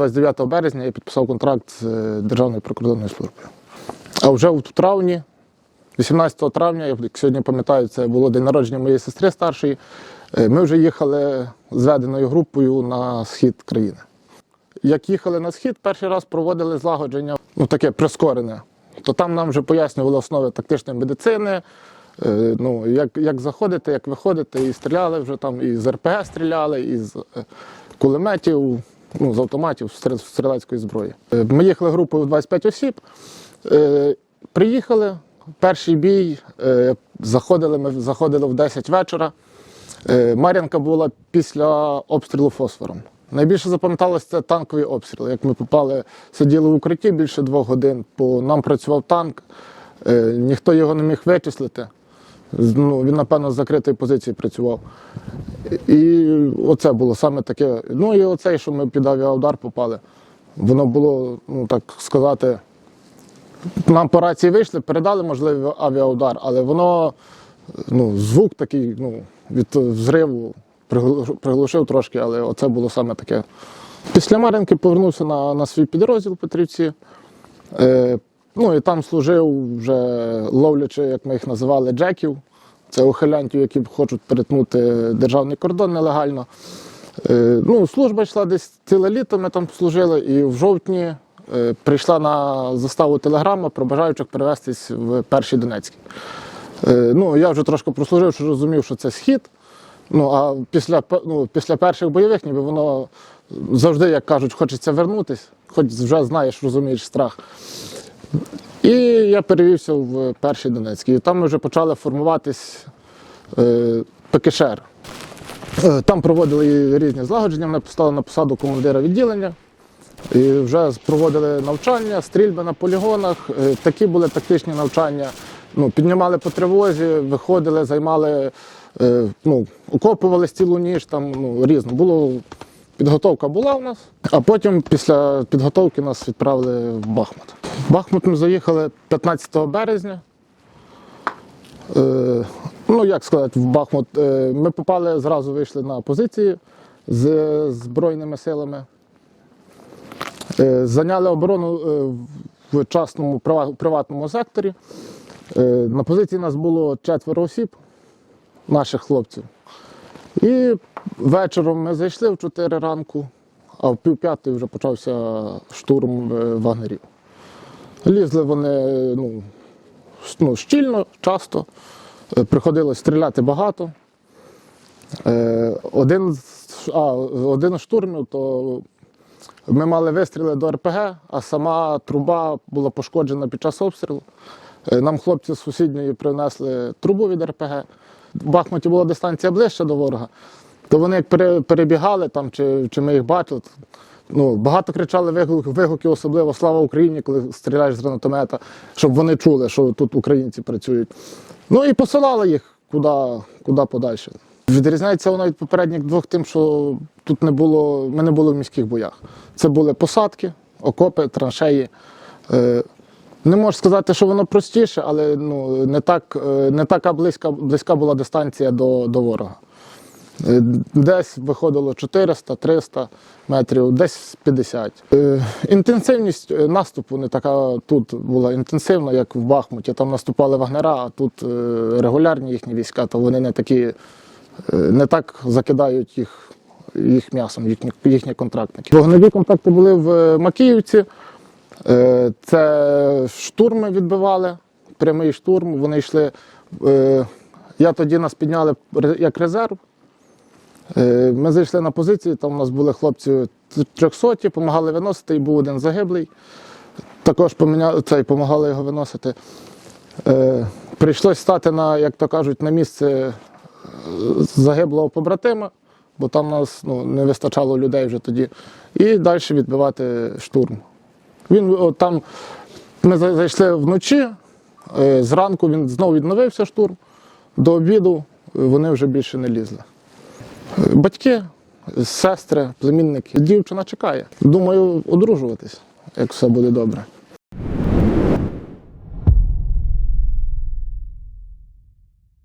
29 березня я підписав контракт з е, Державною прикордонною службою. А вже у травні, 18 травня, як сьогодні пам'ятаю, це було день народження моєї сестри старшої. е, Ми вже їхали з веденою групою на схід країни. Як їхали на схід, перший раз проводили злагодження, ну таке прискорене. То там нам вже пояснювали основи тактичної медицини, е, ну, як, як заходити, як виходити, і стріляли вже там, і з РПГ стріляли, і з кулеметів, ну, з автоматів, з стрілецької зброї. Е, Ми їхали групою в 25 осіб. Е, Приїхали, перший бій, е, заходили, ми заходили в 10 вечора. Мар'янка була після обстрілу фосфором. Найбільше запам'яталось це танковий обстріл. Як ми попали, сиділи в укритті більше двох годин, по нам працював танк, ніхто його не міг вичислити. Ну, він, напевно, з закритої позиції працював. І оце було саме таке. Ну і оцей, що ми під авіаудар попали, воно було, ну так сказати, нам по рації вийшли, передали можливий авіаудар, але воно, ну, звук такий, ну, від взриву приглушив трошки, але оце було саме таке. Після Мар'їнки повернувся на, на свій підрозділ Петрівці. Е, ну і там служив вже ловлячи, як ми їх називали, джеків. Це ухилянтів, які хочуть перетнути державний кордон нелегально. Е, ну, служба йшла десь ціле літо, ми там служили, і в жовтні е, прийшла на заставу телеграма про бажаючих перевестись в перший Донецький. Е, ну, я вже трошки прослужив, що розумів, що це схід. Ну, а після, ну, після перших бойових, ніби воно завжди, як кажуть, хочеться вернутись, хоч вже знаєш, розумієш страх. І я перевівся в перший Донецький. І там вже почали формуватись е, ПКШР. Е, Там проводили різні злагодження, мене поставили на посаду командира відділення. І вже проводили навчання, стрільби на полігонах. Е, Такі були тактичні навчання. Ну, піднімали по тривозі, виходили, займали, е, ну, окопували цілу ніч, там ну, різно. Було, підготовка була у нас, а потім після підготовки нас відправили в Бахмут. Бахмут ми заїхали 15 березня. Е, ну, як сказати, в Бахмут. Е, ми попали, зразу вийшли на позиції з Збройними силами. Е, Зайняли оборону е, в частному приватному секторі. Е, На позиції нас було четверо осіб, наших хлопців. І вечором ми зайшли в 4 ранку, а в пів п'ятої вже почався штурм е, вагнерів. Лізли вони ну, ну, щільно, часто. Е, Приходилось стріляти багато. Е, Один, а, один штурмів, то ми мали вистріли до РПГ, а сама труба була пошкоджена під час обстрілу. Е, Нам хлопці з сусідньої принесли трубу від РПГ. В Бахмуті була дистанція ближче до ворога. То вони як пере- перебігали там, чи, чи ми їх бачили. Ну, багато кричали вигуки, вигуки, особливо Слава Україні, коли стріляєш з гранатомета, щоб вони чули, що тут українці працюють. Ну і посилали їх куди, куди подальше. Відрізняється воно від попередніх двох тим, що тут не було, ми не були в міських боях. Це були посадки, окопи, траншеї. Е, не можу сказати, що воно простіше, але ну, не, так, е, не така близька, близька була дистанція до, до ворога. Е, Десь виходило 400-300 метрів, десь 50. Е, Інтенсивність е, наступу не така тут була інтенсивна, як в Бахмуті. Там наступали вагнера, а тут регулярні їхні війська, то вони не такі, не так закидають їх, їх м'ясом, їхні, їхні контрактники. Вогневі контакти були в Макіївці. Це штурми відбивали, прямий штурм. Вони йшли. Я тоді нас підняли як резерв. Е, Ми зайшли на позиції, там у нас були хлопці 300, допомагали виносити, і був один загиблий. Також допомагали його виносити. Е, Прийшлось стати на, як то кажуть, на місце е, загиблого побратима, бо там нас ну, не вистачало людей вже тоді. І далі відбивати штурм. Він о, там, ми зайшли вночі, зранку він знову відновився штурм. До обіду вони вже більше не лізли. Батьки, сестри, племінники. Дівчина чекає. Думаю, одружуватись, як все буде добре.